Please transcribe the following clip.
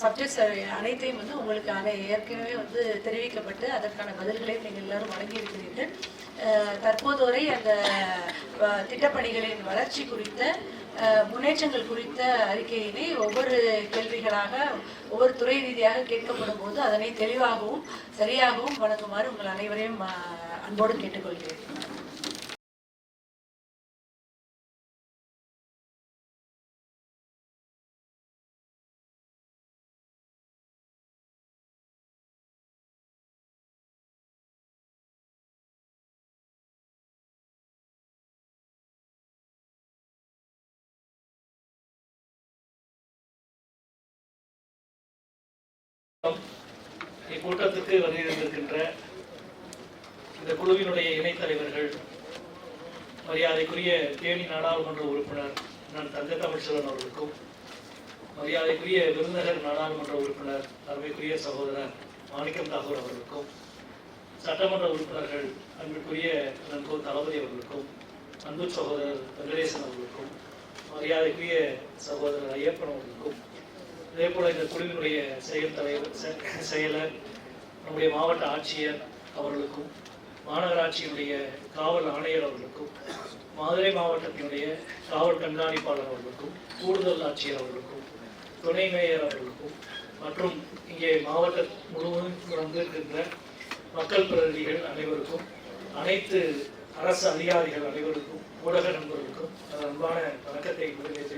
Subjects அனைத்தையும் வந்து உங்களுக்கு அதை ஏற்கனவே வந்து தெரிவிக்கப்பட்டு அதற்கான பதில்களையும் நீங்கள் எல்லாரும் வழங்கியிருக்கிறீர்கள் தற்போது வரை அந்த திட்டப்பணிகளின் வளர்ச்சி குறித்த முன்னேற்றங்கள் குறித்த அறிக்கையினை ஒவ்வொரு கேள்விகளாக ஒவ்வொரு துறை ரீதியாக கேட்கப்படும் போது அதனை தெளிவாகவும் சரியாகவும் வழங்குமாறு உங்கள் அனைவரையும் அன்போடு கேட்டுக்கொள்கிறேன். இக்கூட்டத்துக்கு வந்திருந்திருக்கின்ற இந்த குழுவினுடைய இணைத் தலைவர்கள் மரியாதைக்குரிய தேனி நாடாளுமன்ற உறுப்பினர் நான் தங்க தமிழ்ச்செல்வன் அவர்களுக்கும் மரியாதைக்குரிய விருதுநகர் நாடாளுமன்ற உறுப்பினர் அருமைக்குரிய சகோதரர் மாணிக்கம் தாகூர் அவர்களுக்கும் சட்டமன்ற உறுப்பினர்கள் அன்பிற்குரிய நன்கோ தளபதி அவர்களுக்கும் அன்பு சகோதரர் வெங்கடேசன் அவர்களுக்கும் மரியாதைக்குரிய சகோதரர் ஐயப்பன் அவர்களுக்கும் அதே போல இந்த குழுவினுடைய செயல் தலைவர் செ- செயலர் நம்முடைய மாவட்ட ஆட்சியர் அவர்களுக்கும் மாநகராட்சியினுடைய காவல் ஆணையர் அவர்களுக்கும் மதுரை மாவட்டத்தினுடைய காவல் கண்காணிப்பாளர் அவர்களுக்கும் கூடுதல் ஆட்சியர் அவர்களுக்கும் துணை மேயர் அவர்களுக்கும் மற்றும் இங்கே மாவட்ட முழுவதும் வந்திருக்கின்ற மக்கள் பிரதிநிதிகள் அனைவருக்கும் அனைத்து அரசு அதிகாரிகள் அனைவருக்கும் ஊடக நண்பர்களுக்கும் எனது அன்பான வணக்கத்தை முதலில்